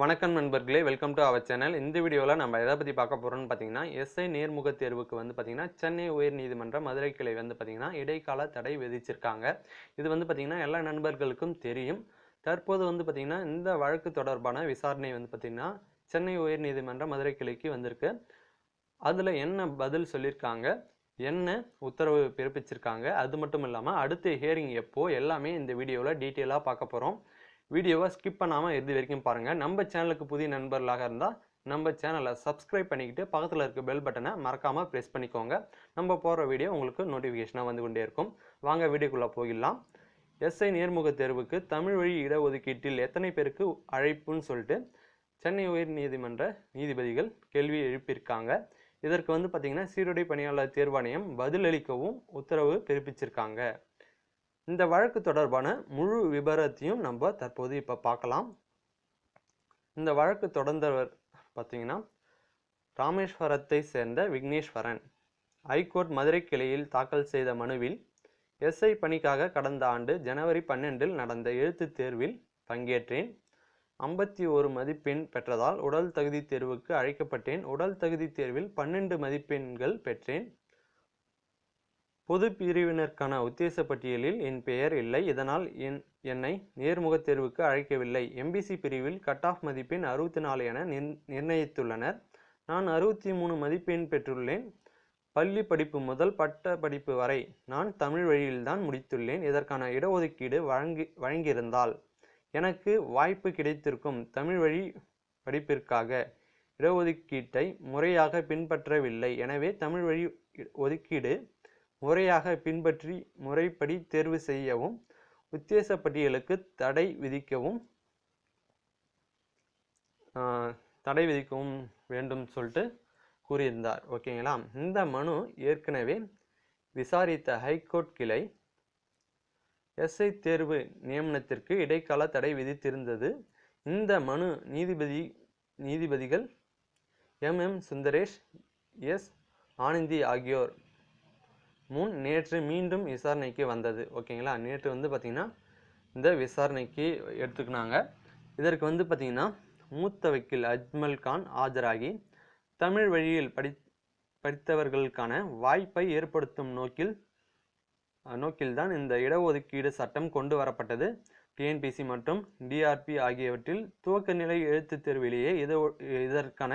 வணக்கம் நண்பர்களே welcome to our channel இந்த வீடியோவில் நம்ம எதை பற்றி பார்க்க போகிறோம்னு பார்த்தீங்கன்னா எஸ்ஐ நேர்முக தேர்வுக்கு வந்து பார்த்தீங்கன்னா சென்னை உயர்நீதிமன்ற மதுரை கிளை வந்து பார்த்தீங்கன்னா இடைக்கால தடை விதிச்சிருக்காங்க. இது வந்து பார்த்தீங்கன்னா எல்லா நண்பர்களுக்கும் தெரியும். தற்போது வந்து பார்த்தீங்கன்னா இந்த வழக்கு தொடர்பான விசாரணை வந்து பார்த்தீங்கன்னா சென்னை உயர்நீதிமன்ற மதுரை கிளைக்கு வந்திருக்கு. அதில் என்ன பதில் சொல்லியிருக்காங்க என்ன உத்தரவு பிறப்பிச்சிருக்காங்க? அது மட்டும் இல்லாமல் அடுத்த ஹியரிங் எப்போ? எல்லாமே இந்த வீடியோவில் டீட்டெயிலாக பார்க்க போகிறோம் வீடியோவை ஸ்கிப் பண்ணாமல் இறுதி வரைக்கும் பாருங்கள் நம்ம சேனலுக்கு புதிய நண்பர்களாக இருந்தால் நம்ம சேனலை சப்ஸ்கிரைப் பண்ணிக்கிட்டு பக்கத்தில் இருக்க பெல் பட்டனை மறக்காமல் ப்ரெஸ் பண்ணிக்கோங்க. நம்ம போகிற வீடியோ உங்களுக்கு நோட்டிஃபிகேஷனாக வந்து கொண்டே இருக்கும். வாங்க வீடியோக்குள்ளே போயிடலாம். எஸ்ஐ நேர்முக தேர்வுக்கு தமிழ் வழி இடஒதுக்கீட்டில் எத்தனை பேருக்கு அழைப்புன்னு சொல்லிட்டு சென்னை உயர் நீதிமன்ற நீதிபதிகள் கேள்வி எழுப்பியிருக்காங்க. இதற்கு வந்து பார்த்திங்கன்னா சீருடை பணியாளர் தேர்வாணையம் பதிலளிக்கவும் உத்தரவு பிறப்பிச்சிருக்காங்க. இந்த வழக்கு தொடர்பான முழு விபரத்தையும் நம்ம தற்போது இப்போ பார்க்கலாம். இந்த வழக்கு தொடர்ந்தவர் பார்த்தீங்கன்னா ராமேஸ்வரத்தை சேர்ந்த விக்னேஸ்வரன். ஐகோர்ட் மதுரை கிளையில் தாக்கல் செய்த மனுவில் எஸ்ஐ பணிக்காக கடந்த ஆண்டு ஜனவரி பன்னெண்டில் நடந்த எழுத்துத் தேர்வில் பங்கேற்றேன். ஐம்பத்தி ஒரு மதிப்பெண் பெற்றதால் உடல் தகுதி தேர்வுக்கு அழைக்கப்பட்டேன். உடல் தகுதி தேர்வில் பன்னெண்டு மதிப்பெண்கள் பெற்றேன். பொது பிரிவினருக்கான உத்தேச பட்டியலில் என் பெயர் இல்லை. இதனால் என் என்னை நேர்முகத் தேர்வுக்கு அழைக்கவில்லை. எம்பிசி பிரிவில் கட் ஆஃப் மதிப்பெண் அறுபத்தி நாலு என நிர் நிர்ணயித்துள்ளனர். நான் அறுபத்தி மூணு மதிப்பெண் பெற்றுள்ளேன். பள்ளி படிப்பு முதல் பட்ட படிப்பு வரை நான் தமிழ் வழியில்தான் முடித்துள்ளேன். இதற்கான இடஒதுக்கீடு வழங்கி வழங்கியிருந்தால் எனக்கு வாய்ப்பு கிடைத்திருக்கும் தமிழ் வழி படிப்பிற்காக இடஒதுக்கீட்டை முறையாக பின்பற்றவில்லை. எனவே தமிழ் வழி ஒதுக்கீடு முறையாக பின்பற்றி முறைப்படி தேர்வு செய்யவும் உத்தேச பட்டியலுக்கு தடை விதிக்கவும் தடை விதிக்கவும் வேண்டும் சொல்லிட்டு கூறியிருந்தார். ஓகேங்களா இந்த மனு ஏற்கனவே விசாரித்த ஹைகோர்ட் கிளை எஸ்ஐ தேர்வு நியமனத்திற்கு இடைக்கால தடை விதித்திருந்தது. இந்த மனு நீதிபதி நீதிபதிகள் M M Sundaresh S Ananthi ஆகியோர் முன் நேற்று மீண்டும் விசாரணைக்கு வந்தது. ஓகேங்களா? நேற்று வந்து பார்த்திங்கன்னா இந்த விசாரணைக்கு எடுத்துக்கினாங்க. இதற்கு வந்து பார்த்திங்கன்னா மூத்த வக்கீல் அஜ்மல் கான் ஆஜராகி தமிழ் வழியில் படி படித்தவர்களுக்கான வாய்ப்பை ஏற்படுத்தும் நோக்கில் நோக்கில்தான் இந்த இடஒதுக்கீடு சட்டம் கொண்டு வரப்பட்டது. டிஎன்பிசி மற்றும் டிஆர்பி ஆகியவற்றில் துவக்க நிலை எழுத்துத் தேர்விலேயே இத இதற்கான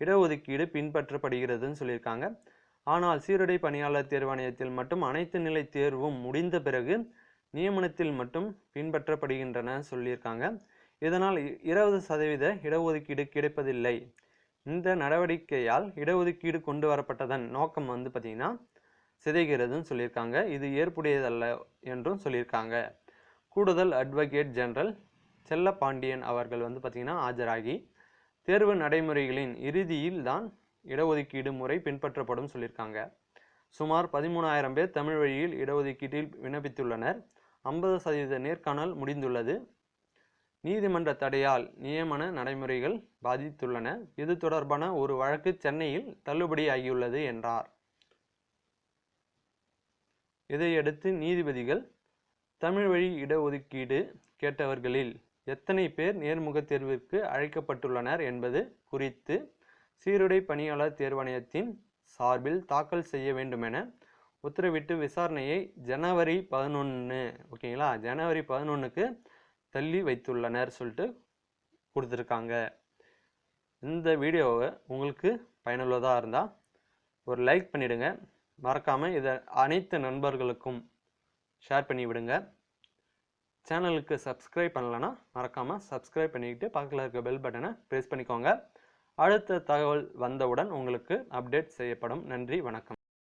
இடஒதுக்கீடு பின்பற்றப்படுகிறதுன்னு சொல்லியிருக்காங்க. ஆனால் சீருடை பணியாளர் தேர்வாணையத்தில் மட்டும் அனைத்து நிலை தேர்வும் முடிந்த பிறகு நியமனத்தில் மட்டும் பின்பற்றப்படுகின்றன சொல்லியிருக்காங்க. இதனால் இருபது சதவீத இடஒதுக்கீடு கிடைப்பதில்லை. இந்த நடவடிக்கையால் இடஒதுக்கீடு கொண்டு வரப்பட்டதன் நோக்கம் வந்து பார்த்திங்கன்னா சிதைகிறதுன்னு சொல்லியிருக்காங்க. இது ஏற்புடையதல்ல என்றும் சொல்லியிருக்காங்க. கூடுதல் அட்வொகேட் ஜெனரல் செல்லப்பாண்டியன் அவர்கள் வந்து பார்த்திங்கன்னா ஆஜராகி தேர்வு நடைமுறைகளின் இறுதியில் தான் இடஒதுக்கீடு முறை பின்பற்றப்படும் சொல்லியிருக்காங்க. சுமார் பதிமூணாயிரம் பேர் தமிழ் வழியில் இடஒதுக்கீட்டில் விண்ணப்பித்துள்ளனர். ஐம்பது சதவீத நேர்காணல் முடிந்துள்ளது. நீதிமன்ற தடையால் நியமன நடைமுறைகள் பாதித்துள்ளன. இது தொடர்பான ஒரு வழக்கு சென்னையில் தள்ளுபடியாகியுள்ளது என்றார். இதையடுத்து நீதிபதிகள் தமிழ் வழி இடஒதுக்கீடு கேட்டவர்களில் எத்தனை பேர் நேர்முக தேர்விற்கு அழைக்கப்பட்டுள்ளனர் என்பது குறித்து சீருடை பணியாளர் தேர்வாணையத்தின் சார்பில் தாக்கல் செய்ய வேண்டுமென உத்தரவிட்டு விசாரணையை ஜனவரி பதினொன்று ஓகேங்களா? ஜனவரி பதினொன்றுக்கு தள்ளி வைத்துள்ளனர் சொல்லிட்டு கொடுத்துருக்காங்க. இந்த வீடியோவை உங்களுக்கு பயனுள்ளதாக இருந்தால் ஒரு லைக் பண்ணிவிடுங்க மறக்காமல் இதை அனைத்து நண்பர்களுக்கும் ஷேர் பண்ணி விடுங்க. சேனலுக்கு சப்ஸ்கிரைப் பண்ணலன்னா மறக்காமல் சப்ஸ்கிரைப் பண்ணிக்கிட்டு பக்கத்தில் இருக்க பெல் பட்டனை ப்ரெஸ் பண்ணிக்கோங்க. அடுத்த தகவல் வந்தவுடன் உங்களுக்கு அப்டேட் செய்யப்படும். நன்றி வணக்கம்.